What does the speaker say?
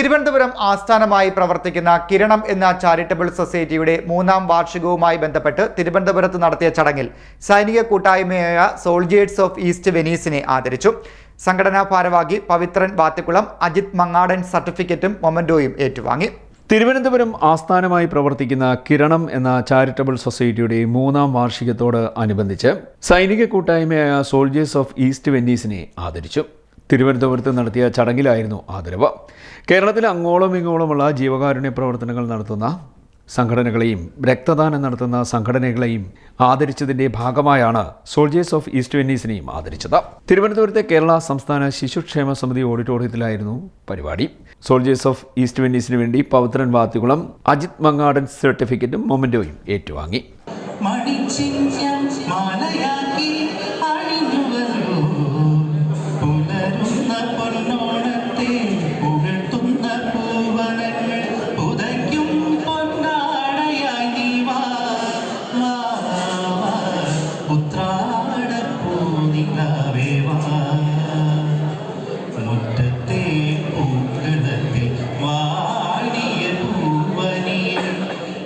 തിരുവനന്തപുരം ആസ്ഥാനമായി പ്രവർത്തിക്കുന്ന കിരണം എന്ന ചാരിറ്റബിൾ സൊസൈറ്റിയുടെ മൂന്നാം വാർഷികവുമായി ബന്ധപ്പെട്ട് തിരുവനന്തപുരത്ത് നടത്തിയ ചടങ്ങിൽ സൈനിക കൂട്ടായ്മയായ സോൾജിയേഴ്സ് ഓഫ് ഈസ്റ്റ് വെനീസിനെ ആദരിച്ചു. സംഘടനാ ഭാരവാഹി പവിത്രൻ വാത്തിക്കുളം അജിത് മങ്ങാടൻ സർട്ടിഫിക്കറ്റും മൊമന്റോയും ഏറ്റുവാങ്ങി. തിരുവനന്തപുരം ആസ്ഥാനമായി പ്രവർത്തിക്കുന്ന കിരണം എന്ന ചാരിറ്റബിൾ സൊസൈറ്റിയുടെ മൂന്നാം വാർഷികത്തോട് അനുബന്ധിച്ച് സൈനിക കൂട്ടായ്മയായ സോൾജേഴ്സ് ഓഫ് ഈസ്റ്റ് വെന്നീസിനെ ആദരിച്ചു. തിരുവനന്തപുരത്ത് നടത്തിയ ചടങ്ങിലായിരുന്നു ആദരവ് കേരളത്തിൽ അങ്ങോളം ഇങ്ങോളമുള്ള ജീവകാരുണ്യ പ്രവർത്തനങ്ങൾ നടത്തുന്ന സംഘടനകളെയും രക്തദാനം നടത്തുന്ന സംഘടനകളെയും ആദരിച്ചതിന്റെ ഭാഗമായാണ് സോൾജേഴ്സ് ഓഫ് ഈസ്റ്റ് വെന്നീസിനെയും ആദരിച്ചത്. തിരുവനന്തപുരത്തെ കേരള സംസ്ഥാന ശിശുക്ഷേമ സമിതി ഓഡിറ്റോറിയത്തിലായിരുന്നു പരിപാടി. സോൾജേഴ്സ് ഓഫ് ഈസ്റ്റ് വെന്നീസിന് വേണ്ടി പവിത്രൻ വാത്തികുളം അജിത് മങ്ങാടൻ സർട്ടിഫിക്കറ്റും മൊമെന്റോയും ഏറ്റുവാങ്ങി.